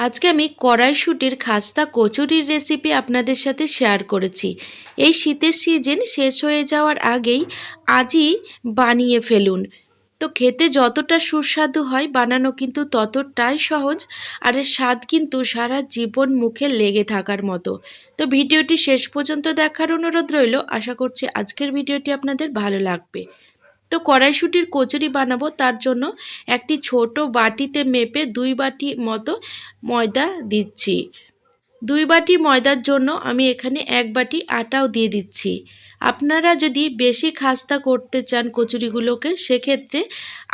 আজকে আমি কড়াইশুটির খাস্তা কচুরির রেসিপি আপনাদের সাথে শেয়ার করেছি। এই শীতের সিজন শেষ হয়ে যাওয়ার আগেই আজই বানিয়ে ফেলুন। তো খেতে যতটা সুস্বাদু হয় বানানো কিন্তু ততটাই সহজ আর এর স্বাদ কিন্তু সারা জীবন মুখে লেগে থাকার মতো। তো ভিডিওটি শেষ পর্যন্ত দেখার অনুরোধ রইল। আশা করছি আজকের ভিডিওটি আপনাদের ভালো লাগবে। তো কড়াইশুটির কচুরি বানাবো। তার জন্য একটি ছোট বাটিতে মেপে দুই বাটি মতো ময়দা দিচ্ছি। দুই বাটি ময়দার জন্য আমি এখানে এক বাটি আটাও দিয়ে দিচ্ছি। আপনারা যদি বেশি খাস্তা করতে চান কচুরিগুলোকে, সেক্ষেত্রে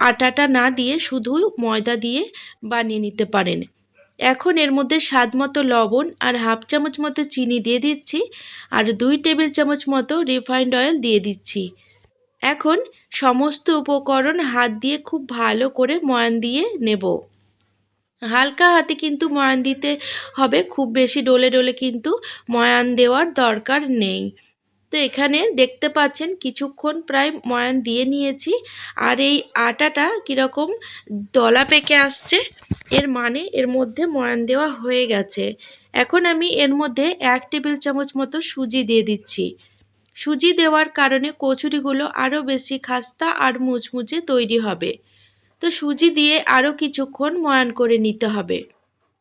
আটাটা না দিয়ে শুধু ময়দা দিয়ে বানিয়ে নিতে পারেন। এখন এর মধ্যে স্বাদ মতো লবণ আর হাফ চামচ মতো চিনি দিয়ে দিচ্ছি আর দুই টেবিল চামচ মতো রিফাইন্ড অয়েল দিয়ে দিচ্ছি। এখন সমস্ত উপকরণ হাত দিয়ে খুব ভালো করে ময়ান দিয়ে নেব। হালকা হাতে কিন্তু ময়ান দিতে হবে, খুব বেশি ডলে ডলে কিন্তু ময়ান দেওয়ার দরকার নেই। তো এখানে দেখতে পাচ্ছেন কিছুক্ষণ প্রায় ময়ান দিয়ে নিয়েছি। আর এই আটাটা কীরকম দলা পেকে আসছে, এর মানে এর মধ্যে ময়ান দেওয়া হয়ে গেছে। এখন আমি এর মধ্যে এক টেবিল চামচ মতো সুজি দিয়ে দিচ্ছি। সুজি দেওয়ার কারণে কচুরিগুলো আরও বেশি খাস্তা আর মুচমুচে তৈরি হবে। তো সুজি দিয়ে আরও কিছুক্ষণ ময়ান করে নিতে হবে।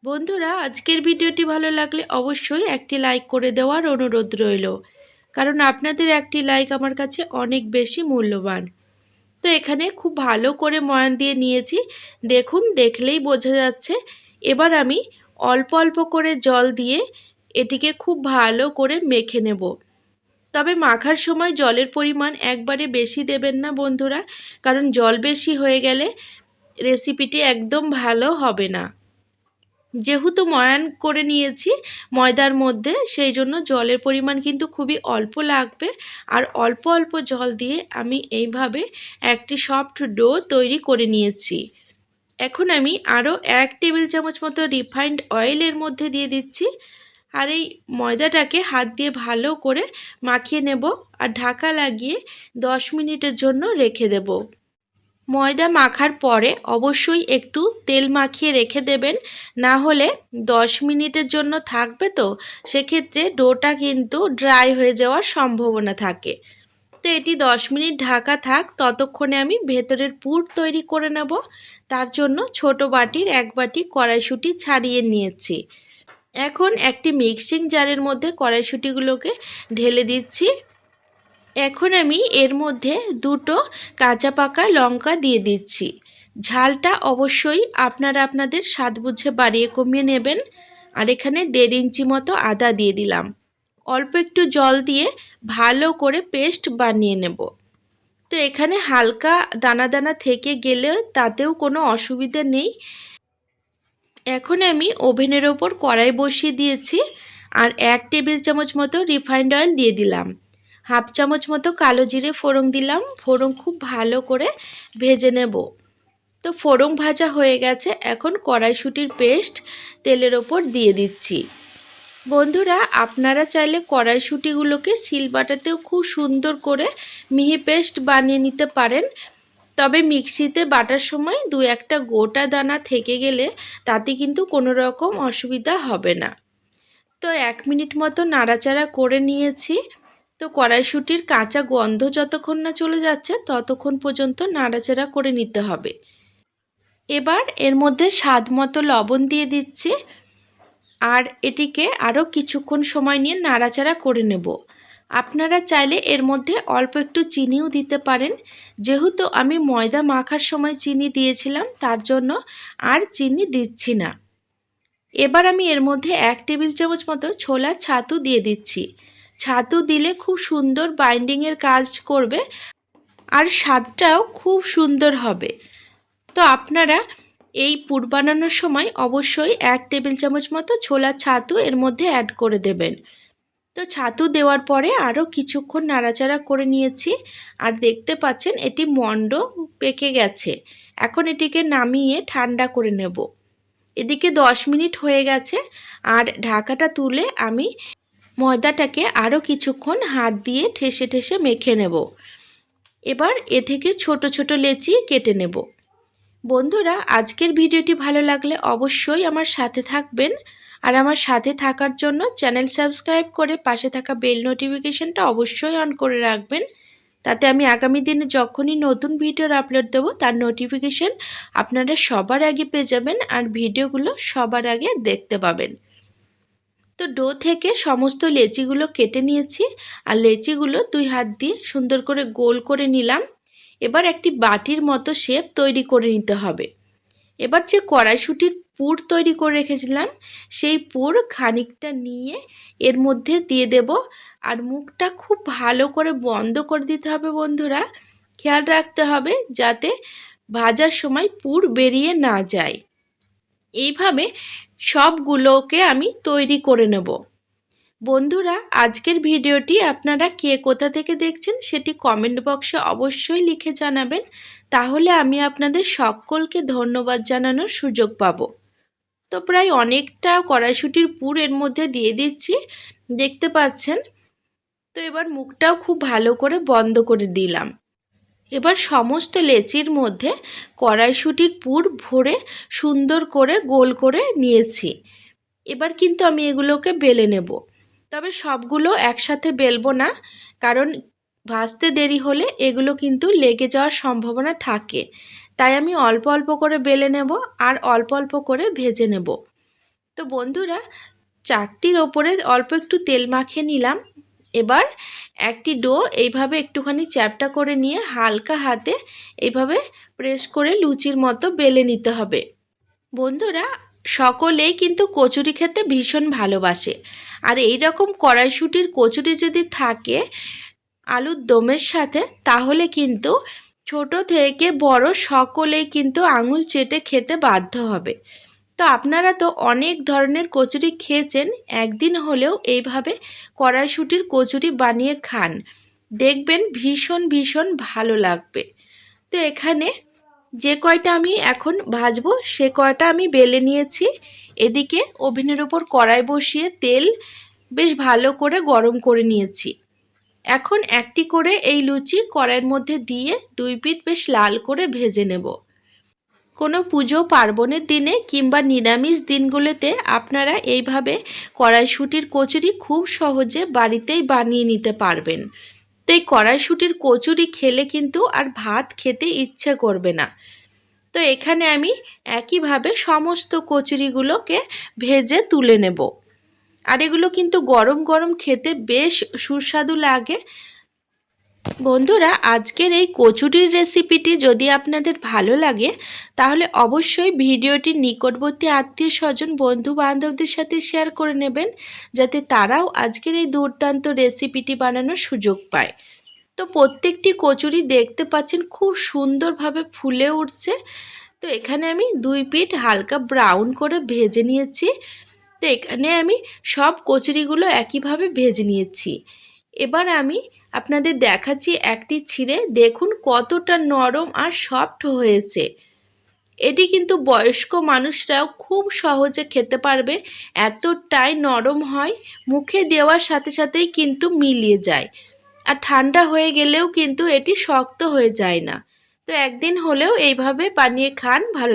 বন্ধুরা, আজকের ভিডিওটি ভালো লাগলে অবশ্যই একটি লাইক করে দেওয়ার অনুরোধ রইল। কারণ আপনাদের একটি লাইক আমার কাছে অনেক বেশি মূল্যবান। তো এখানে খুব ভালো করে ময়ান দিয়ে নিয়েছি। দেখুন, দেখলেই বোঝা যাচ্ছে। এবার আমি অল্প অল্প করে জল দিয়ে এটিকে খুব ভালো করে মেখে নেব। তবে মাখার সময় জলের পরিমাণ একবারে বেশি দেবেন না বন্ধুরা, কারণ জল বেশি হয়ে গেলে রেসিপিটি একদম ভালো হবে না। যেহেতু ময়ান করে নিয়েছি ময়দার মধ্যে, সেই জন্য জলের পরিমাণ কিন্তু খুবই অল্প লাগবে। আর অল্প অল্প জল দিয়ে আমি এইভাবে একটি সফট ডো তৈরি করে নিয়েছি। এখন আমি আরও এক টেবিল চামচ মতো রিফাইন্ড অয়েলের মধ্যে দিয়ে দিচ্ছি। আর এই ময়দাটাকে হাত দিয়ে ভালো করে মাখিয়ে নেব আর ঢাকা লাগিয়ে দশ মিনিটের জন্য রেখে দেব। ময়দা মাখার পরে অবশ্যই একটু তেল মাখিয়ে রেখে দেবেন, না হলে দশ মিনিটের জন্য থাকবে তো, সেক্ষেত্রে ডোটা কিন্তু ড্রাই হয়ে যাওয়ার সম্ভাবনা থাকে। তো এটি দশ মিনিট ঢাকা থাক, ততক্ষণে আমি ভেতরের পুর তৈরি করে নেব। তার জন্য ছোট বাটির এক বাটি কড়াইশুঁটি ছাড়িয়ে নিয়েছি। এখন একটি মিক্সিং জারের মধ্যে কড়াইশুঁটিগুলোকে ঢেলে দিচ্ছি। এখন আমি এর মধ্যে দুটো কাঁচা পাকা লঙ্কা দিয়ে দিচ্ছি। ঝালটা অবশ্যই আপনারা আপনাদের স্বাদ বুঝে বাড়িয়ে কমিয়ে নেবেন। আর এখানে দেড় ইঞ্চি মতো আদা দিয়ে দিলাম। অল্প একটু জল দিয়ে ভালো করে পেস্ট বানিয়ে নেব। তো এখানে হালকা দানা দানা থেকে গেলে তাতেও কোনো অসুবিধে নেই। এখন আমি ওভেনের ওপর কড়াই বসিয়ে দিয়েছি আর এক টেবিল চামচ মতো রিফাইন্ড অয়েল দিয়ে দিলাম। হাফ চামচ মতো কালো জিরে ফোড়ন দিলাম। ফোড়ন খুব ভালো করে ভেজে নেব। তো ফোড়ন ভাজা হয়ে গেছে। এখন কড়াইশুটির পেস্ট তেলের ওপর দিয়ে দিচ্ছি। বন্ধুরা, আপনারা চাইলে কড়াইশুটিগুলোকে শিলবাটাতেও খুব সুন্দর করে মিহি পেস্ট বানিয়ে নিতে পারেন। তবে মিক্সিতে বাটার সময় দু একটা গোটা দানা থেকে গেলে তাতে কিন্তু কোনো রকম অসুবিধা হবে না। তো এক মিনিট মতো নাড়াচাড়া করে নিয়েছি। তো কড়াইশুটির কাঁচা গন্ধ যতক্ষণ না চলে যাচ্ছে, ততক্ষণ পর্যন্ত নাড়াচাড়া করে নিতে হবে। এবার এর মধ্যে স্বাদ মতো লবণ দিয়ে দিচ্ছি। আর এটিকে আরও কিছুক্ষণ সময় নিয়ে নাড়াচাড়া করে নেব। আপনারা চাইলে এর মধ্যে অল্প একটু চিনিও দিতে পারেন। যেহেতু আমি ময়দা মাখার সময় চিনি দিয়েছিলাম, তার জন্য আর চিনি দিচ্ছি না। এবার আমি এর মধ্যে এক টেবিল চামচ মতো ছোলা ছাতু দিয়ে দিচ্ছি। ছাতু দিলে খুব সুন্দর বাইন্ডিংয়ের কাজ করবে আর স্বাদটাও খুব সুন্দর হবে। তো আপনারা এই পুর বানানোর সময় অবশ্যই এক টেবিল চামচ মতো ছোলা ছাতু এর মধ্যে অ্যাড করে দেবেন। তো ছাতু দেওয়ার পরে আরও কিছুক্ষণ নাড়াচাড়া করে নিয়েছি। আর দেখতে পাচ্ছেন, এটি মন্ড পেকে গেছে। এখন এটিকে নামিয়ে ঠান্ডা করে নেব। এদিকে দশ মিনিট হয়ে গেছে, আর ঢাকাটা তুলে আমি ময়দাটাকে আরও কিছুক্ষণ হাত দিয়ে ঠেসে ঠেসে মেখে নেব। এবার এ থেকে ছোট ছোট লেচি কেটে নেব। বন্ধুরা, আজকের ভিডিওটি ভালো লাগলে অবশ্যই আমার সাথে থাকবেন। আর আমার সাথে থাকার জন্য চ্যানেল সাবস্ক্রাইব করে পাশে থাকা বেল নোটিফিকেশনটা অবশ্যই অন করে রাখবেন। তাতে আমি আগামী দিনে যখনই নতুন ভিডিওর আপলোড দেবো, তার নোটিফিকেশন আপনারা সবার আগে পেয়ে যাবেন আর ভিডিওগুলো সবার আগে দেখতে পাবেন। তো ডো থেকে সমস্ত লেচিগুলো কেটে নিয়েছি আর লেচিগুলো দুই হাত দিয়ে সুন্দর করে গোল করে নিলাম। এবার একটি বাটির মতো শেপ তৈরি করে নিতে হবে। এবার যে কড়াইশুটির পুর তৈরি করে রেখেছিলাম। সেই পুর খানিকটা নিয়ে এর মধ্যে দিয়ে দেব। আর মুখটা খুব ভালো করে বন্ধ করে দিতে হবে বন্ধুরা। খেয়াল রাখতে হবে যাতে ভাজার সময় পুর বেরিয়ে না যায়। এইভাবে সবগুলোকে আমি তৈরি করে নেব। বন্ধুরা, আজকের ভিডিওটি আপনারা কে কোথা থেকে দেখছেন সেটি কমেন্ট বক্সে অবশ্যই লিখে জানাবেন। তাহলে আমি আপনাদের সকলকে ধন্যবাদ জানানোর সুযোগ পাব। তো প্রায় অনেকটা কড়াইশুটির পুর এর মধ্যে দিয়ে দিচ্ছি। দেখতে পাচ্ছেন? তো এবার মুখটাও খুব ভালো করে বন্ধ করে দিলাম। এবার সমস্ত লেচির মধ্যে কড়াইশুটির পুর ভরে সুন্দর করে গোল করে নিয়েছি। এবার কিন্তু আমি এগুলোকে বেলে নেব। তবে সবগুলো একসাথে বেলবো না, কারণ ভাজতে দেরি হলে এগুলো কিন্তু লেগে যাওয়ার সম্ভাবনা থাকে। তাই আমি অল্প অল্প করে বেলে নেব আর অল্প অল্প করে ভেজে নেব। তো বন্ধুরা চাকতির ওপরে অল্প একটু তেল মাখিয়ে নিলাম। এবার একটি ডো এইভাবে একটুখানি চ্যাপটা করে নিয়ে হালকা হাতে এইভাবে প্রেস করে লুচির মতো বেলে নিতে হবে। বন্ধুরা, সকলেই কিন্তু কচুরি খেতে ভীষণ ভালোবাসে। আর এই রকম কড়াইশুটির কচুরি যদি থাকে আলুর দমের সাথে, তাহলে কিন্তু ছোট থেকে বড় সকলেই কিন্তু আঙুল চেটে খেতে বাধ্য হবে। তো আপনারা তো অনেক ধরনের কচুরি খেয়েছেন, একদিন হলেও এইভাবে কড়াইশুটির কচুরি বানিয়ে খান। দেখবেন ভীষণ ভীষণ ভালো লাগবে। তো এখানে যে কয়টা আমি এখন ভাজবো, সে কয়টা আমি বেলে নিয়েছি। এদিকে ওভেনের ওপর কড়াই বসিয়ে তেল বেশ ভালো করে গরম করে নিয়েছি। এখন একটি করে এই লুচি কড়াইয়ের মধ্যে দিয়ে দুই পিঠ বেশ লাল করে ভেজে নেব। কোনো পুজো পার্বণের দিনে কিংবা নিরামিষ দিনগুলোতে আপনারা এইভাবে কড়াইশুটির কচুরি খুব সহজে বাড়িতেই বানিয়ে নিতে পারবেন। তো এই কড়াইশুটির কচুরি খেলে কিন্তু আর ভাত খেতে ইচ্ছে করবে না। তো এখানে আমি একইভাবে সমস্ত কচুরিগুলোকে ভেজে তুলে নেব। আর এগুলো কিন্তু গরম গরম খেতে বেশ সুস্বাদু লাগে। বন্ধুরা, আজকের এই কচুরির রেসিপিটি যদি আপনাদের ভালো লাগে, তাহলে অবশ্যই ভিডিওটি নিকটবর্তী আত্মীয় স্বজন বন্ধু বান্ধবদের সাথে শেয়ার করে নেবেন, যাতে তারাও আজকের এই দুর্দান্ত রেসিপিটি বানানোর সুযোগ পায়। তো প্রত্যেকটি কচুরি দেখতে পাচ্ছেন, খুব সুন্দরভাবে ফুলে উঠছে। তো এখানে আমি দুই পিঠ হালকা ব্রাউন করে ভেজে নিয়েছি। তো এখানে আমি সব কচুরিগুলো একইভাবে ভেজে নিয়েছি। এবার আমি আপনাদের দেখাচ্ছি একটি ছিঁড়ে, দেখুন কতটা নরম আর সফট হয়েছে। এটি কিন্তু বয়স্ক মানুষরাও খুব সহজে খেতে পারবে, এতটাই নরম হয়, মুখে দেওয়ার সাথে সাথেই কিন্তু মিলিয়ে যায়। আর ঠান্ডা হয়ে গেলেও কিন্তু এটি শক্ত হয়ে যায় না। তো একদিন হলেও এইভাবে বানিয়ে খান, ভালো